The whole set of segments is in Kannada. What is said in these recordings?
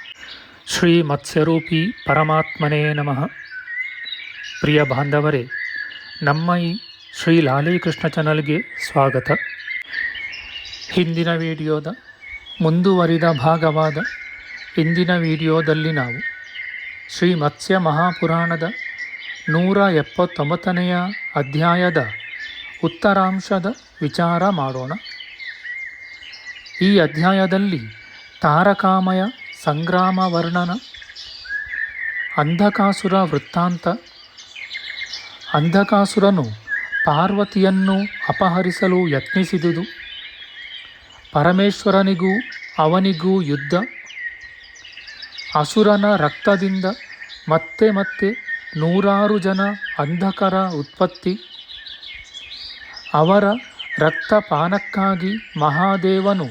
ಶ್ರೀ ಮತ್ಸ್ಯರೂಪಿ ಪರಮಾತ್ಮನೇ ನಮಃ. ಪ್ರಿಯ ಬಾಂಧವರೇ, ನಮ್ಮ ಈ ಶ್ರೀ ಲಾಲೀಕೃಷ್ಣ ಚಾನಲ್ಗೆ ಸ್ವಾಗತ. ಹಿಂದಿನ ವಿಡಿಯೋದ ಮುಂದುವರಿದ ಭಾಗವಾದ ಇಂದಿನ ವಿಡಿಯೋದಲ್ಲಿ ನಾವು ಶ್ರೀ ಮತ್ಸ್ಯ ಮಹಾಪುರಾಣದ ನೂರ ಎಪ್ಪತ್ತೊಂಬತ್ತನೆಯ ಅಧ್ಯಾಯದ ಉತ್ತರಾಂಶದ ವಿಚಾರ ಮಾಡೋಣ. ಈ ಅಧ್ಯಾಯದಲ್ಲಿ ತಾರಕಾಮಯ ಸಂಗ್ರಾಮ ವರ್ಣನ ಅಂಧಕಾಸುರ ವೃತ್ತಾಂತ, ಅಂಧಕಾಸುರನು ಪಾರ್ವತಿಯನ್ನು ಅಪಹರಿಸಲು ಯತ್ನಿಸಿದುದು, ಪರಮೇಶ್ವರನಿಗೂ ಅವನಿಗೂ ಯುದ್ಧ, ಅಸುರನ ರಕ್ತದಿಂದ ಮತ್ತೆ ಮತ್ತೆ ನೂರಾರು ಜನ ಅಂಧಕರ ಉತ್ಪತ್ತಿ, ಅವರ ರಕ್ತಪಾನಕ್ಕಾಗಿ ಮಹಾದೇವನು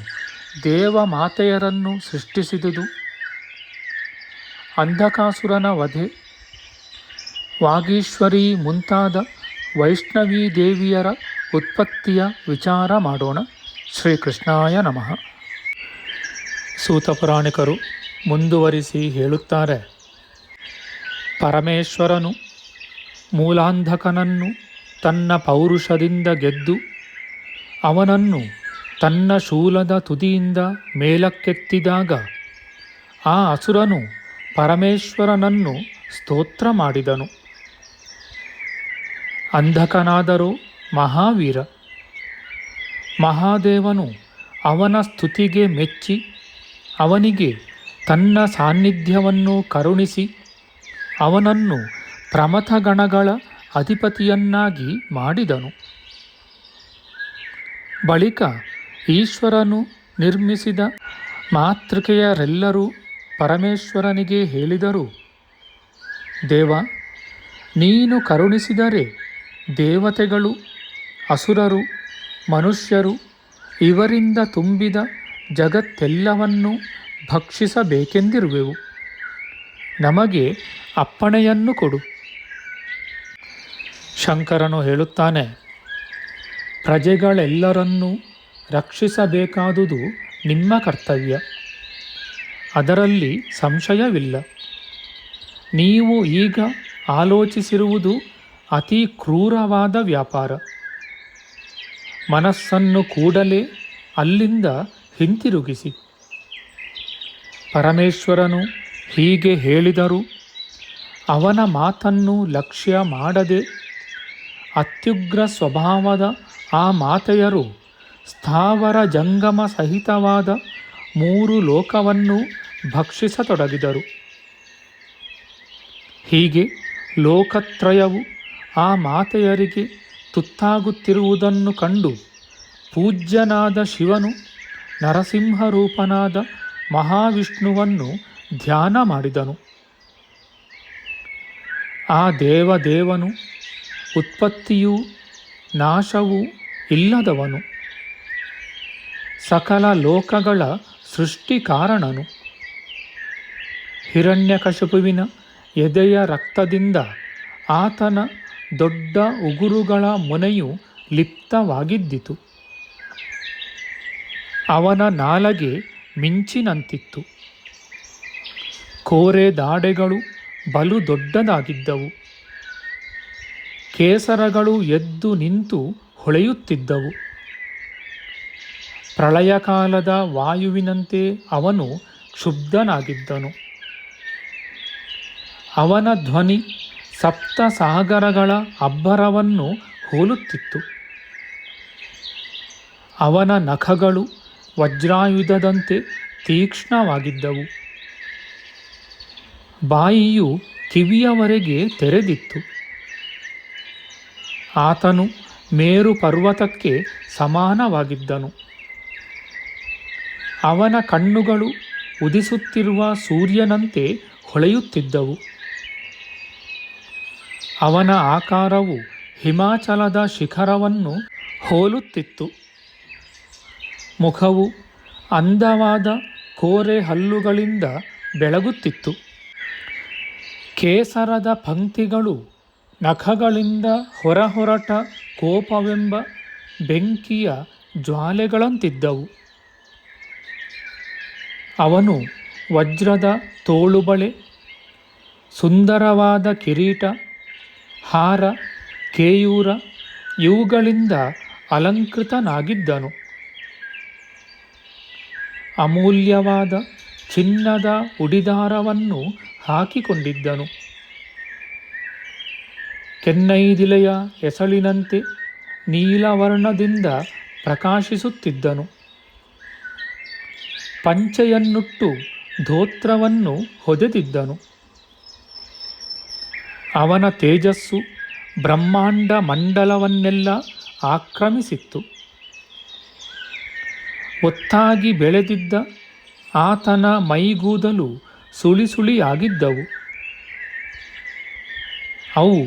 ದೇವಮಾತೆಯರನ್ನು ಸೃಷ್ಟಿಸಿದುದು. ಅಂಧಕಾಸುರನ ವಧೆ. ವಾಗೀಶ್ವರಿ ಮುಂತಾದ ವೈಷ್ಣವೀ ದೇವಿಯರ ಉತ್ಪತ್ತಿಯ ವಿಚಾರ ಮಾಡೋಣ. ಶ್ರೀಕೃಷ್ಣಾಯ ನಮಃ. ಸೂತಪುರಾಣಿಕರು ಮುಂದುವರಿಸಿ ಹೇಳುತ್ತಾರೆ. ಪರಮೇಶ್ವರನು ಮೂಲಾಂಧಕನನ್ನು ತನ್ನ ಪೌರುಷದಿಂದ ಗೆದ್ದು, ಅವನನ್ನು ತನ್ನ ಶೂಲದ ತುದಿಯಿಂದ ಮೇಲಕ್ಕೆತ್ತಿದಾಗ ಆ ಅಸುರನು ಪರಮೇಶ್ವರನನ್ನು ಸ್ತೋತ್ರ ಮಾಡಿದನು. ಅಂಧಕನಾದರೂ ಮಹಾವೀರ. ಮಹಾದೇವನು ಅವನ ಸ್ತುತಿಗೆ ಮೆಚ್ಚಿ, ಅವನಿಗೆ ತನ್ನ ಸಾನ್ನಿಧ್ಯವನ್ನು ಕರುಣಿಸಿ, ಅವನನ್ನು ಪ್ರಮಥಗಣಗಳ ಅಧಿಪತಿಯನ್ನಾಗಿ ಮಾಡಿದನು. ಬಳಿಕ ಈಶ್ವರನು ನಿರ್ಮಿಸಿದ ಮಾತೃಕೆಯರೆಲ್ಲರೂ ಪರಮೇಶ್ವರನಿಗೆ ಹೇಳಿದರು, ದೇವ, ನೀನು ಕರುಣಿಸಿದರೆ ದೇವತೆಗಳು, ಅಸುರರು, ಮನುಷ್ಯರು ಇವರಿಂದ ತುಂಬಿದ ಜಗತ್ತೆಲ್ಲವನ್ನು ಭಕ್ಷಿಸಬೇಕೆಂದಿರುವೆವು. ನಮಗೆ ಅಪ್ಪಣೆಯನ್ನು ಕೊಡು. ಶಂಕರನು ಹೇಳುತ್ತಾನೆ, ಪ್ರಜೆಗಳೆಲ್ಲರನ್ನೂ ರಕ್ಷಿಸಬೇಕಾದುದು ನಿಮ್ಮ ಕರ್ತವ್ಯ. ಅದರಲ್ಲಿ ಸಂಶಯವಿಲ್ಲ. ನೀವು ಈಗ ಆಲೋಚಿಸಿರುವುದು ಅತಿ ಕ್ರೂರವಾದ ವ್ಯಾಪಾರ. ಮನಸ್ಸನ್ನು ಕೂಡಲೇ ಅಲ್ಲಿಂದ ಹಿಂತಿರುಗಿಸಿ. ಪರಮೇಶ್ವರನು ಹೀಗೆ ಹೇಳಿದರು, ಅವನ ಮಾತನ್ನು ಲಕ್ಷ್ಯ ಮಾಡದೆ ಅತ್ಯುಗ್ರ ಸ್ವಭಾವದ ಆ ಮಾತೆಯರು ಸ್ಥಾವರ ಜಂಗಮ ಸಹಿತವಾದ ಮೂರು ಲೋಕವನ್ನು ಭಕ್ಷಿಸತೊಡಗಿದರು. ಹೀಗೆ ಲೋಕತ್ರಯವು ಆ ಮಾತೆಯರಿಗೆ ತುತ್ತಾಗುತ್ತಿರುವುದನ್ನು ಕಂಡು ಪೂಜ್ಯನಾದ ಶಿವನು ನರಸಿಂಹರೂಪನಾದ ಮಹಾವಿಷ್ಣುವನ್ನು ಧ್ಯಾನ ಮಾಡಿದನು. ಆ ದೇವದೇವನು ಉತ್ಪತ್ತಿಯೂ ನಾಶವೂ ಇಲ್ಲದವನು. ಸಕಲ ಲೋಕಗಳ ಸೃಷ್ಟಿ ಕಾರಣನು ಹಿರಣ್ಯಕಶಪುವಿನ ಎದೆಯ ರಕ್ತದಿಂದ ಆತನ ದೊಡ್ಡ ಉಗುರುಗಳ ಮೊನೆಯು ಲಿಪ್ತವಾಗಿದ್ದಿತು. ಅವನ ನಾಲಗೆ ಮಿಂಚಿನಂತಿತ್ತು. ಕೋರೆ ದಾಡೆಗಳು ಬಲು ದೊಡ್ಡದಾಗಿದ್ದವು. ಕೇಸರಗಳು ಎದ್ದು ನಿಂತು ಹೊಳೆಯುತ್ತಿದ್ದವು. ಪ್ರಳಯಕಾಲದ ವಾಯುವಿನಂತೆ ಅವನು ಕ್ಷುಬ್ಧನಾಗಿದ್ದನು. ಅವನ ಧ್ವನಿ ಸಪ್ತ ಸಾಗರಗಳ ಅಬ್ಬರವನ್ನು ಹೋಲುತ್ತಿತ್ತು. ಅವನ ನಖಗಳು ವಜ್ರಾಯುಧದಂತೆ ತೀಕ್ಷ್ಣವಾಗಿದ್ದವು. ಬಾಯಿಯು ಕಿವಿಯವರೆಗೆ ತೆರೆದಿತ್ತು. ಆತನು ಮೇರು ಪರ್ವತಕ್ಕೆ ಸಮಾನವಾಗಿದ್ದನು. ಅವನ ಕಣ್ಣುಗಳು ಉದಿಸುತ್ತಿರುವ ಸೂರ್ಯನಂತೆ ಹೊಳೆಯುತ್ತಿದ್ದವು. ಅವನ ಆಕಾರವು ಹಿಮಾಚಲದ ಶಿಖರವನ್ನು ಹೋಲುತ್ತಿತ್ತು. ಮುಖವು ಅಂದವಾದ ಕೋರೆ ಹಲ್ಲುಗಳಿಂದ ಬೆಳಗುತ್ತಿತ್ತು. ಕೇಸರದ ಪಂಕ್ತಿಗಳು ನಖಗಳಿಂದ ಹೊರಹೊರಟ ಕೋಪವೆಂಬ ಬೆಂಕಿಯ ಜ್ವಾಲೆಗಳಂತಿದ್ದವು. ಅವನು ವಜ್ರದ ತೋಳುಬಳೆ, ಸುಂದರವಾದ ಕಿರೀಟ ಹಾರ, ಕೇಯೂರ ಇವುಗಳಿಂದ ಅಲಂಕೃತನಾಗಿದ್ದನು. ಅಮೂಲ್ಯವಾದ ಚಿನ್ನದ ಉಡಿದಾರವನ್ನು ಹಾಕಿಕೊಂಡಿದ್ದನು. ಕೆನ್ನೈದಿಲೆಯ ಎಸಳಿನಂತೆ ನೀಲವರ್ಣದಿಂದ ಪ್ರಕಾಶಿಸುತ್ತಿದ್ದನು. ಪಂಚೆಯನ್ನುಟ್ಟು ಧೋತ್ರವನ್ನು ಹೊದೆದಿದ್ದನು. ಅವನ ತೇಜಸ್ಸು ಬ್ರಹ್ಮಾಂಡ ಮಂಡಲವನ್ನೆಲ್ಲ ಆಕ್ರಮಿಸಿತ್ತು. ಒತ್ತಾಗಿ ಬೆಳೆದಿದ್ದ ಆತನ ಮೈಗೂದಲು ಸುಳಿ ಸುಳಿಯಾಗಿದ್ದವು ಅವು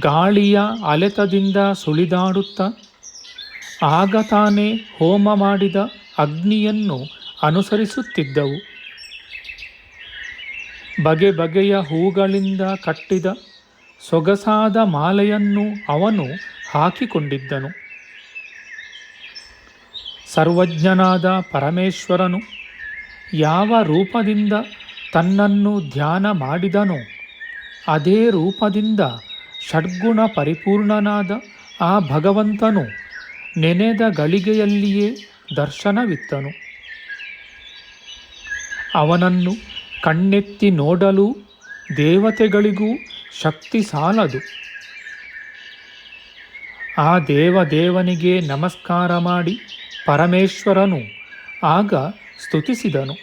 ಗಾಳಿಯ ಅಲೆತದಿಂದ ಸುಳಿದಾಡುತ್ತ ಆಗ ತಾನೇ ಹೋಮ ಮಾಡಿದ ಅಗ್ನಿಯನ್ನು ಅನುಸರಿಸುತ್ತಿದ್ದವು. ಬಗೆ ಬಗೆಯ ಹೂಗಳಿಂದ ಕಟ್ಟಿದ ಸೊಗಸಾದ ಮಾಲೆಯನ್ನು ಅವನು ಹಾಕಿಕೊಂಡಿದ್ದನು. ಸರ್ವಜ್ಞನಾದ ಪರಮೇಶ್ವರನು ಯಾವ ರೂಪದಿಂದ ತನ್ನನ್ನು ಧ್ಯಾನ ಮಾಡಿದನೋ ಅದೇ ರೂಪದಿಂದ ಷಡ್ಗುಣ ಪರಿಪೂರ್ಣನಾದ ಆ ಭಗವಂತನು ನೆನೆದ ಗಳಿಗೆಯಲ್ಲಿಯೇ ದರ್ಶನವಿತ್ತನು. ಅವನನ್ನು ಕಣ್ಣೆತ್ತಿ ನೋಡಲು ದೇವತೆಗಳಿಗೂ ಶಕ್ತಿ ಸಾಲದು. ಆ ದೇವದೇವನಿಗೆ ನಮಸ್ಕಾರ ಮಾಡಿ ಪರಮೇಶ್ವರನು ಆಗ ಸ್ತುತಿಸಿದನು.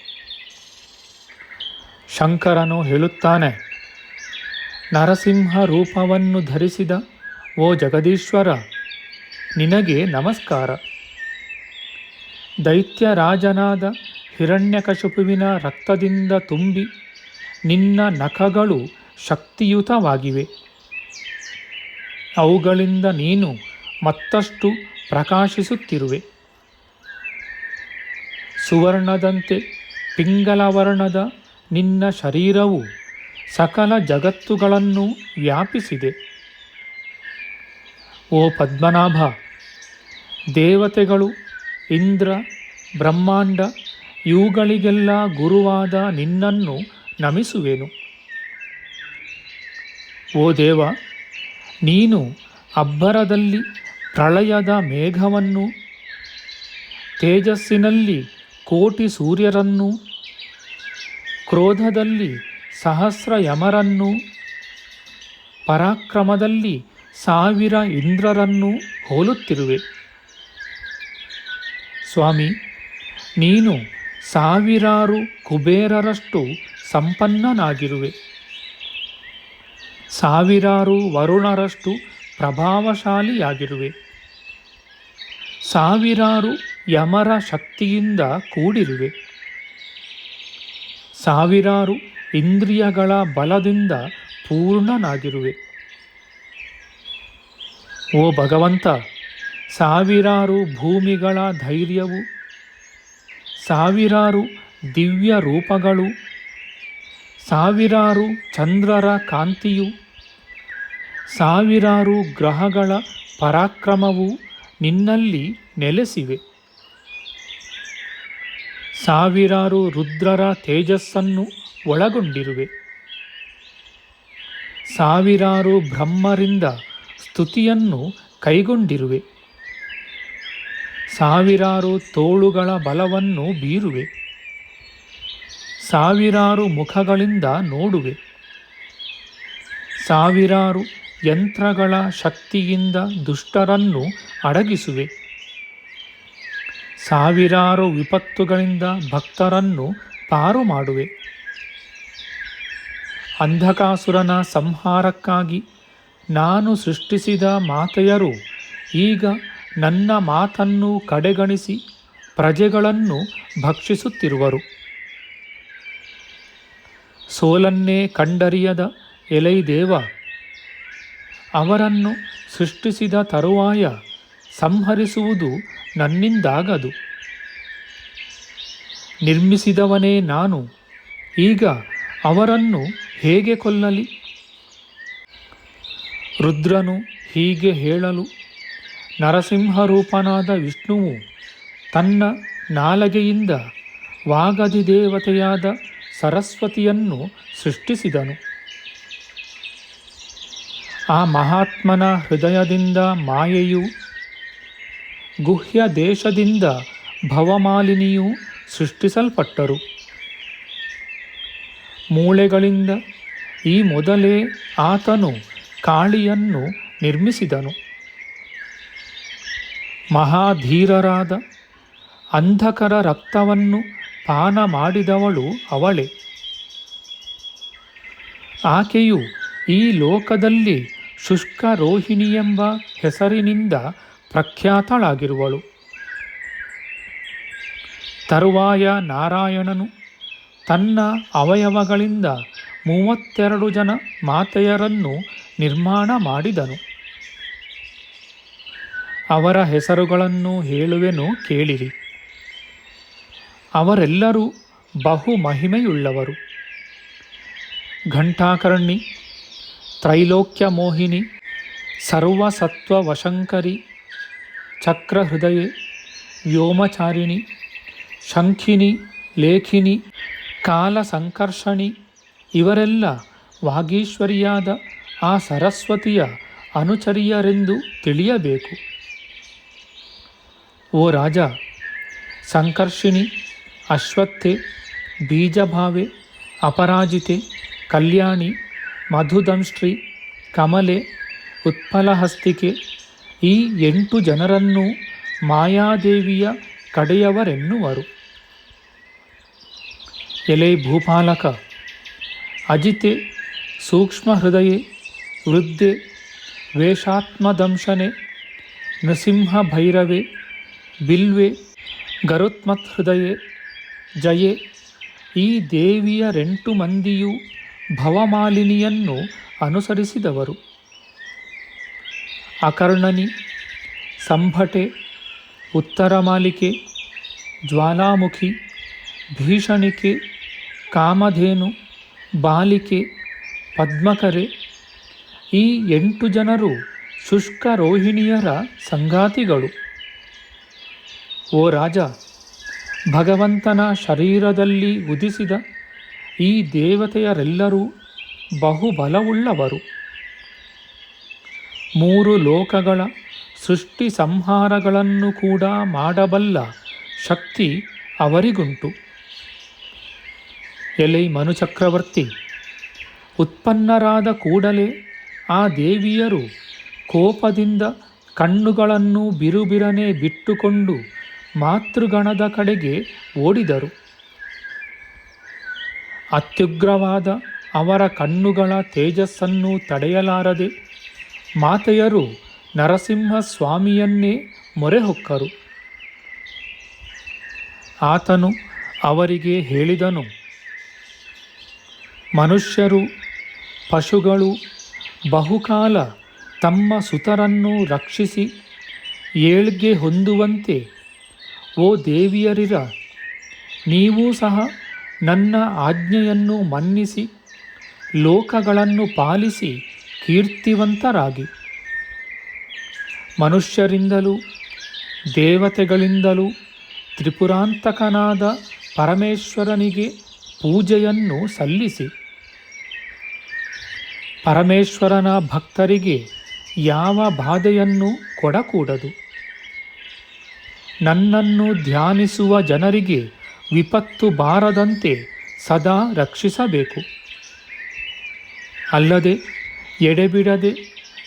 ಶಂಕರನು ಹೇಳುತ್ತಾನೆ, ನರಸಿಂಹ ರೂಪವನ್ನು ಧರಿಸಿದ ಓ ಜಗದೀಶ್ವರ, ನಿನಗೆ ನಮಸ್ಕಾರ. ದೈತ್ಯರಾಜನಾದ ಹಿರಣ್ಯಕಶುಪುವಿನ ರಕ್ತದಿಂದ ತುಂಬಿ ನಿನ್ನ ನಖಗಳು ಶಕ್ತಿಯುತವಾಗಿವೆ. ಅವುಗಳಿಂದ ನೀನು ಮತ್ತಷ್ಟು ಪ್ರಕಾಶಿಸುತ್ತಿರುವೆ. ಸುವರ್ಣದಂತೆ ಪಿಂಗಲವರ್ಣದ ನಿನ್ನ ಶರೀರವು ಸಕಲ ಜಗತ್ತುಗಳನ್ನು ವ್ಯಾಪಿಸಿದೆ. ಓ ಪದ್ಮನಾಭ, ದೇವತೆಗಳು, ಇಂದ್ರ, ಬ್ರಹ್ಮಾಂಡ, ಇವುಗಳಿಗೆಲ್ಲ ಗುರುವಾದ ನಿನ್ನನ್ನು ನಮಿಸುವೆನು. ಓ ದೇವ, ನೀನು ಅಬ್ಬರದಲ್ಲಿ ಪ್ರಳಯದ ಮೇಘವನ್ನು, ತೇಜಸ್ಸಿನಲ್ಲಿ ಕೋಟಿ ಸೂರ್ಯರನ್ನು, ಕ್ರೋಧದಲ್ಲಿ ಸಹಸ್ರ ಯಮರನ್ನು, ಪರಾಕ್ರಮದಲ್ಲಿ ಸಾವಿರ ಇಂದ್ರರನ್ನು ಹೋಲುತ್ತಿರುವೆ. ಸ್ವಾಮಿ, ನೀನು ಸಾವಿರಾರು ಕುಬೇರರಷ್ಟು ಸಂಪನ್ನನಾಗಿರುವೆ. ಸಾವಿರಾರು ವರುಣರಷ್ಟು ಪ್ರಭಾವಶಾಲಿಯಾಗಿರುವೆ. ಸಾವಿರಾರು ಯಮರ ಶಕ್ತಿಯಿಂದ ಕೂಡಿರುವೆ. ಸಾವಿರಾರು ಇಂದ್ರಿಯಗಳ ಬಲದಿಂದ ಪೂರ್ಣನಾಗಿರುವೆ. ಓ ಭಗವಂತ, ಸಾವಿರಾರು ಭೂಮಿಗಳ ಧೈರ್ಯವು, ಸಾವಿರಾರು ದಿವ್ಯ ರೂಪಗಳು ಸಾವಿರಾರು ಚಂದ್ರರ ಕಾಂತಿಯು ಸಾವಿರಾರು ಗ್ರಹಗಳ ಪರಾಕ್ರಮವು ನಿನ್ನಲ್ಲಿ ನೆಲೆಸಿವೆ. ಸಾವಿರಾರು ರುದ್ರರ ತೇಜಸ್ಸನ್ನು ಒಳಗೊಂಡಿರುವೆ. ಸಾವಿರಾರು ಬ್ರಹ್ಮರಿಂದ ಸ್ತುತಿಯನ್ನು ಕೈಗೊಂಡಿರುವೆ. ಸಾವಿರಾರು ತೋಳುಗಳ ಬಲವನ್ನು ಬೀರುವೆ. ಸಾವಿರಾರು ಮುಖಗಳಿಂದ ನೋಡುವೆ. ಸಾವಿರಾರು ಯಂತ್ರಗಳ ಶಕ್ತಿಯಿಂದ ದುಷ್ಟರನ್ನು ಅಡಗಿಸುವೆ. ಸಾವಿರಾರು ವಿಪತ್ತುಗಳಿಂದ ಭಕ್ತರನ್ನು ಪಾರು ಮಾಡುವೆ ಅಂಧಕಾಸುರನ ಸಂಹಾರಕ್ಕಾಗಿ ನಾನು ಸೃಷ್ಟಿಸಿದ ಮಾತೆಯರು ಈಗ ನನ್ನ ಮಾತನ್ನು ಕಡೆಗಣಿಸಿ ಪ್ರಜೆಗಳನ್ನು ಭಕ್ಷಿಸುತ್ತಿರುವರು. ಸೋಲನ್ನೇ ಕಂಡರಿಯದ ಎಲೈ ದೇವ ಅವರನ್ನು ಸೃಷ್ಟಿಸಿದ ತರುವಾಯ ಸಂಹರಿಸುವುದು ನನ್ನಿಂದಾಗದು. ನಿರ್ಮಿಸಿದವನೇ ನಾನು, ಈಗ ಅವರನ್ನು ಹೇಗೆ ಕೊಲ್ಲಲಿ? ರುದ್ರನು ಹೀಗೆ ಹೇಳಲು, ನರಸಿಂಹರೂಪನಾದ ವಿಷ್ಣುವು ತನ್ನ ನಾಲಗೆಯಿಂದ ವಾಗದಿ ದೇವತೆಯಾದ ಸರಸ್ವತಿಯನ್ನು ಸೃಷ್ಟಿಸಿದನು. ಆ ಮಹಾತ್ಮನ ಹೃದಯದಿಂದ ಮಾಯೆಯು, ಗುಹ್ಯ ದೇಶದಿಂದ ಭವಮಾಲಿನಿಯು ಸೃಷ್ಟಿಸಲ್ಪಟ್ಟರು. ಮೂಳೆಗಳಿಂದ ಈ ಮೊದಲೇ ಆತನು ಕಾಳಿಯನ್ನು ನಿರ್ಮಿಸಿದನು. ಮಹಾಧೀರರಾದ ಅಂಧಕರ ರಕ್ತವನ್ನು ಪಾನ ಮಾಡಿದವಳು ಅವಳೆ. ಆಕೆಯು ಈ ಲೋಕದಲ್ಲಿ ಶುಷ್ಕ ರೋಹಿಣಿ ಎಂಬ ಹೆಸರಿನಿಂದ ಪ್ರಖ್ಯಾತಳಾಗಿರುವಳು. ತರುವಾಯ ನಾರಾಯಣನು ತನ್ನ ಅವಯವಗಳಿಂದ ಮೂವತ್ತೆರಡು ಜನ ಮಾತೆಯರನ್ನು ನಿರ್ಮಾಣ ಮಾಡಿದನು. ಅವರ ಹೆಸರುಗಳನ್ನು ಹೇಳುವೆನು ಕೇಳಿರಿ. ಅವರೆಲ್ಲರೂ ಬಹು ಮಹಿಮೆಯುಳ್ಳವರು. ಘಂಟಾಕರ್ಣಿ ತ್ರೈಲೋಕ್ಯ ಮೋಹಿನಿ, ಸರ್ವಸತ್ವ ವಶಂಕರಿ, ಚಕ್ರಹೃದಯೆ, ವ್ಯೋಮಚಾರಿಣಿ ಶಂಖಿನಿ ಲೇಖಿನಿ ಕಾಲ ಸಂಕರ್ಷಣಿ ಇವರೆಲ್ಲ ವಾಗೀಶ್ವರಿಯಾದ ಆ ಸರಸ್ವತಿಯ ಅನುಚರಿಯರೆಂದು ತಿಳಿಯಬೇಕು. ಓ ರಾಜ, ಸಂಕರ್ಷಿಣಿ, ಅಶ್ವತ್ಥೆ, ಬೀಜಭಾವೆ, ಅಪರಾಜಿತೆ, ಕಲ್ಯಾಣಿ ಮಧುದಂಶ್ರೀ ಕಮಲೆ, ಉತ್ಪಲಹಸ್ತಿಕೆ ಈ ಎಂಟು ಜನರನ್ನು ಮಾಯಾದೇವಿಯ ಕಡೆಯವರೆನ್ನುವರು. ಎಲೆ ಭೂಪಾಲಕ, ಅಜಿತೆ ಸೂಕ್ಷ್ಮ ಹೃದಯೇ ವೃದ್ಧೆ, ವೇಷಾತ್ಮದಂಶನೆ ನೃಸಿಂಹ ಭೈರವೆ ಬಿಲ್ವೆ ಗರುತ್ಮತ್ ಹೃದಯೆ ಜಯೆ ಈ ದೇವಿಯರೆಂಟು ಮಂದಿಯೂ ಭವಮಾಲಿನಿಯನ್ನು ಅನುಸರಿಸಿದವರು. ಅಕರ್ಣನಿ, ಸಂಭಟೆ ಉತ್ತರಮಾಲಿಕೆ ಜ್ವಾಲಾಮುಖಿ, ಭೀಷಣಿಕೆ, ಕಾಮಧೇನು, ಬಾಲಿಕೆ, ಪದ್ಮಕರೆ ಈ ಎಂಟು ಜನರು ಶುಷ್ಕ ರೋಹಿಣಿಯರ ಸಂಗಾತಿಗಳು. ಓ ರಾಜ, ಭಗವಂತನ ಶರೀರದಲ್ಲಿ ಉದಿಸಿದ ಈ ದೇವತೆಯರೆಲ್ಲರೂ ಬಹುಬಲವುಳ್ಳವರು. ಮೂರು ಲೋಕಗಳ ಸೃಷ್ಟಿ ಸಂಹಾರಗಳನ್ನು ಕೂಡ ಮಾಡಬಲ್ಲ ಶಕ್ತಿ ಅವರಿಗುಂಟು. ಎಲೈ ಮನುಚಕ್ರವರ್ತಿ, ಉತ್ಪನ್ನರಾದ ಕೂಡಲೇ ಆ ದೇವಿಯರು ಕೋಪದಿಂದ ಕಣ್ಣುಗಳನ್ನು ಬಿರುಬಿರನೆ ಬಿಟ್ಟುಕೊಂಡು ಮಾತೃಗಣದ ಕಡೆಗೆ ಓಡಿದರು. ಅತ್ಯುಗ್ರವಾದ ಅವರ ಕಣ್ಣುಗಳ ತೇಜಸ್ಸನ್ನು ತಡೆಯಲಾರದೆ ಮಾತೆಯರು ನರಸಿಂಹ ಸ್ವಾಮಿಯನ್ನೇ ಮೊರೆಹೊಕ್ಕರು. ಆತನು ಅವರಿಗೆ ಹೇಳಿದನು, ಮನುಷ್ಯರು, ಪಶುಗಳು, ಬಹುಕಾಲ ತಮ್ಮ ಸುತರನ್ನು ರಕ್ಷಿಸಿ ಏಳ್ಗೆ ಹೊಂದುವಂತೆ, ಓ ದೇವಿಯರಿರ, ನೀವೂ ಸಹ ನನ್ನ ಆಜ್ಞೆಯನ್ನು ಮನ್ನಿಸಿ, ಲೋಕಗಳನ್ನು ಪಾಲಿಸಿ, ಕೀರ್ತಿವಂತರಾಗಿ. ಮನುಷ್ಯರಿಂದಲೂ, ದೇವತೆಗಳಿಂದಲೂ, ತ್ರಿಪುರಾಂತಕನಾದ ಪರಮೇಶ್ವರನಿಗೆ ಪೂಜೆಯನ್ನು ಸಲ್ಲಿಸಿ. ಪರಮೇಶ್ವರನ ಭಕ್ತರಿಗೆ ಯಾವ ಬಾಧೆಯನ್ನು ಕೊಡಕೂಡದು. ನನ್ನನ್ನು ಧ್ಯಾನಿಸುವ ಜನರಿಗೆ ವಿಪತ್ತು ಬಾರದಂತೆ ಸದಾ ರಕ್ಷಿಸಬೇಕು. ಅಲ್ಲದೆ ಎಡೆಬಿಡದೆ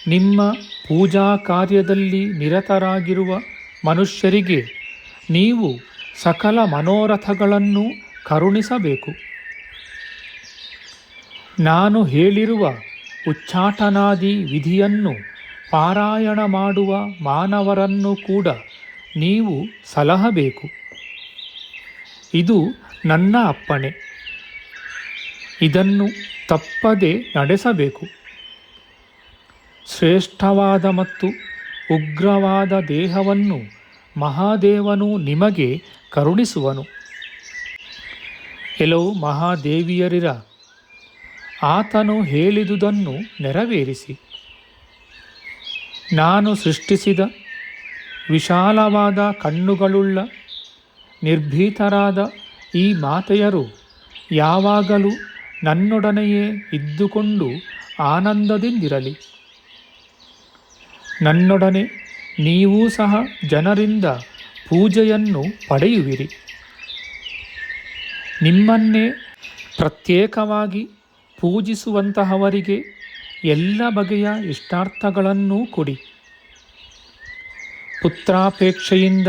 ನಿಮ್ಮ ಪೂಜಾ ಕಾರ್ಯದಲ್ಲಿ ನಿರತರಾಗಿರುವ ಮನುಷ್ಯರಿಗೆ ನೀವು ಸಕಲ ಮನೋರಥಗಳನ್ನು ಕರುಣಿಸಬೇಕು. ನಾನು ಹೇಳಿರುವ ಉಚ್ಚಾಟನಾದಿ ವಿಧಿಯನ್ನು ಪಾರಾಯಣ ಮಾಡುವ ಮಾನವರನ್ನು ಕೂಡ ನೀವು ಸಲಹಬೇಕು. ಇದು ನನ್ನ ಅಪ್ಪಣೆ. ಇದನ್ನು ತಪ್ಪದೆ ನಡೆಸಬೇಕು. ಶ್ರೇಷ್ಠವಾದ ಮತ್ತು ಉಗ್ರವಾದ ದೇಹವನ್ನು ಮಹಾದೇವನು ನಿಮಗೆ ಕರುಣಿಸುವನು. ಕೆಲವು ಮಹಾದೇವಿಯರಿರ, ಆತನು ಹೇಳಿದುದನ್ನು ನೆರವೇರಿಸಿ. ನಾನು ಸೃಷ್ಟಿಸಿದ ವಿಶಾಲವಾದ ಕಣ್ಣುಗಳುಳ್ಳ ನಿರ್ಭೀತರಾದ ಈ ಮಾತೆಯರು ಯಾವಾಗಲೂ ನನ್ನೊಡನೆಯೇ ಇದ್ದುಕೊಂಡು ಆನಂದದಿಂದಿರಲಿ. ನನ್ನೊಡನೆ ನೀವೂ ಸಹ ಜನರಿಂದ ಪೂಜೆಯನ್ನು ಪಡೆಯುವಿರಿ. ನಿಮ್ಮನ್ನೇ ಪ್ರತ್ಯೇಕವಾಗಿ ಪೂಜಿಸುವಂತಹವರಿಗೆ ಎಲ್ಲ ಬಗೆಯ ಇಷ್ಟಾರ್ಥಗಳನ್ನೂ ಕೊಡಿ. ಪುತ್ರಾಪೇಕ್ಷೆಯಿಂದ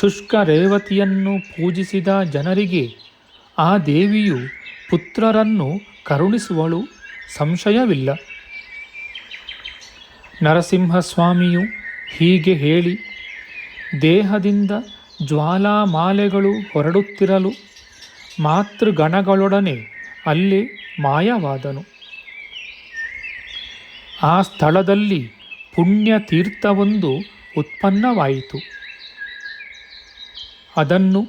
ಶುಷ್ಕ ರೇವತಿಯನ್ನು ಪೂಜಿಸಿದ ಜನರಿಗೆ ಆ ದೇವಿಯು ಪುತ್ರರನ್ನು ಕರುಣಿಸುವಳು, ಸಂಶಯವಿಲ್ಲ. ನರಸಿಂಹಸ್ವಾಮಿಯು ಹೀಗೆ ಹೇಳಿ, ದೇಹದಿಂದ ಜ್ವಾಲಾಮಾಲೆಗಳು ಹೊರಡುತ್ತಿರಲು ಮಾತೃಗಣಗಳೊಡನೆ ಅಲ್ಲಿ ಮಾಯವಾದನು. ಆ ಸ್ಥಳದಲ್ಲಿ ಪುಣ್ಯ ತೀರ್ಥವೊಂದು ಉತ್ಪನ್ನವಾಯಿತು. ಅದನ್ನು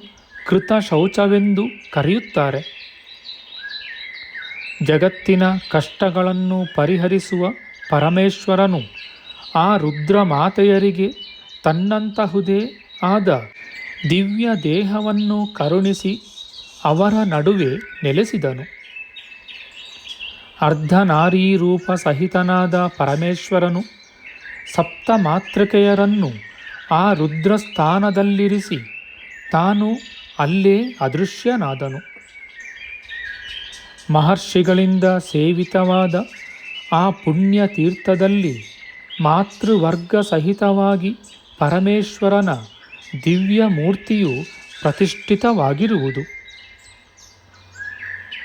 ಕೃತ ಶೌಚವೆಂದು ಕರೆಯುತ್ತಾರೆ. ಜಗತ್ತಿನ ಕಷ್ಟಗಳನ್ನು ಪರಿಹರಿಸುವ ಪರಮೇಶ್ವರನು ಆ ರುದ್ರ ಮಾತೆಯರಿಗೆ ತನ್ನಂತಹುದೇ ಆದ ದಿವ್ಯ ದೇಹವನ್ನು ಕರುಣಿಸಿ ಅವರ ನಡುವೆ ನೆಲೆಸಿದನು. ಅರ್ಧನಾರೀರೂಪ ಸಹಿತನಾದ ಪರಮೇಶ್ವರನು ಸಪ್ತ ಮಾತೃಕೆಯರನ್ನು ಆ ರುದ್ರಸ್ಥಾನದಲ್ಲಿರಿಸಿ ತಾನು ಅಲ್ಲೇ ಅದೃಶ್ಯನಾದನು. ಮಹರ್ಷಿಗಳಿಂದ ಸೇವಿತವಾದ ಆ ಪುಣ್ಯ ತೀರ್ಥದಲ್ಲಿ ಮಾತೃವರ್ಗ ಸಹಿತವಾಗಿ ಪರಮೇಶ್ವರನ ದಿವ್ಯ ಮೂರ್ತಿಯು ಪ್ರತಿಷ್ಠಿತವಾಗಿರುವುದು.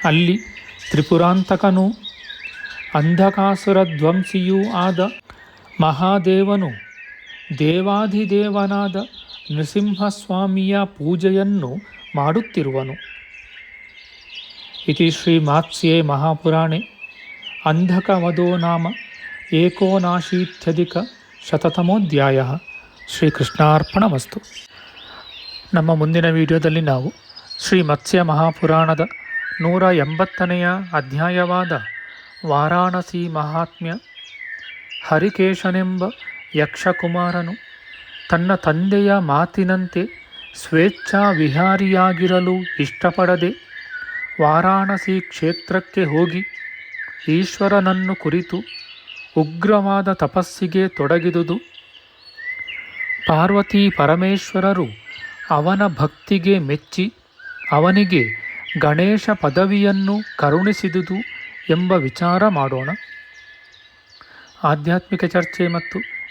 ಅಲ್ಲಿ ತ್ರಿಪುರಾಂತಕನೂ ಅಂಧಕಾಸುರ ಧ್ವಂಸಿಯೂ ಆದ ಮಹಾದೇವನು ದೇವಾಧಿದೇವನಾದ ನೃಸಿಂಹಸ್ವಾಮಿಯ ಪೂಜೆಯನ್ನು ಮಾಡುತ್ತಿರುವನು. ಇತಿ ಶ್ರೀಮಾತ್ಸ್ಯೆ ಮಹಾಪುರಾಣೆ. ಅಂಧಕವಧೋ ನಾಮ ಏಕೋನಾಶೀತ್ಯಧಿಕ ಶತತಮೋಧ್ಯಾಯ. ಶ್ರೀಕೃಷ್ಣಾರ್ಪಣಮಸ್ತು. ನಮ್ಮ ಮುಂದಿನ ವಿಡಿಯೋದಲ್ಲಿ ನಾವು ಶ್ರೀ ಮತ್ಸ್ಯ ಮಹಾಪುರಾಣದ ನೂರ ಎಂಬತ್ತನೆಯ ಅಧ್ಯಾಯವಾದ ವಾರಾಣಸಿ ಮಹಾತ್ಮ್ಯ ಹರಿಕೇಶನೆಂಬ ಯಕ್ಷಕುಮಾರನು ತನ್ನ ತಂದೆಯ ಮಾತಿನಂತೆ ಸ್ವೇಚ್ಛಾ ವಿಹಾರಿಯಾಗಿರಲು ಇಷ್ಟಪಡದೆ ವಾರಾಣಸಿ ಕ್ಷೇತ್ರಕ್ಕೆ ಹೋಗಿ ಈಶ್ವರನನ್ನು ಕುರಿತು ಉಗ್ರವಾದ ತಪಸ್ಸಿಗೆ ತೊಡಗಿದುದು. ಪಾರ್ವತಿ ಪರಮೇಶ್ವರರು ಅವನ ಭಕ್ತಿಗೆ ಮೆಚ್ಚಿ ಅವನಿಗೆ ಗಣೇಶ ಪದವಿಯನ್ನು ಕರುಣಿಸಿದುದು ಎಂಬ ವಿಚಾರ ಮಾಡೋಣ. ಆಧ್ಯಾತ್ಮಿಕ ಚರ್ಚೆ ಮತ್ತು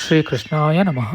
ಶ್ರೀಕೃಷ್ಣಾಯ ನಮಃ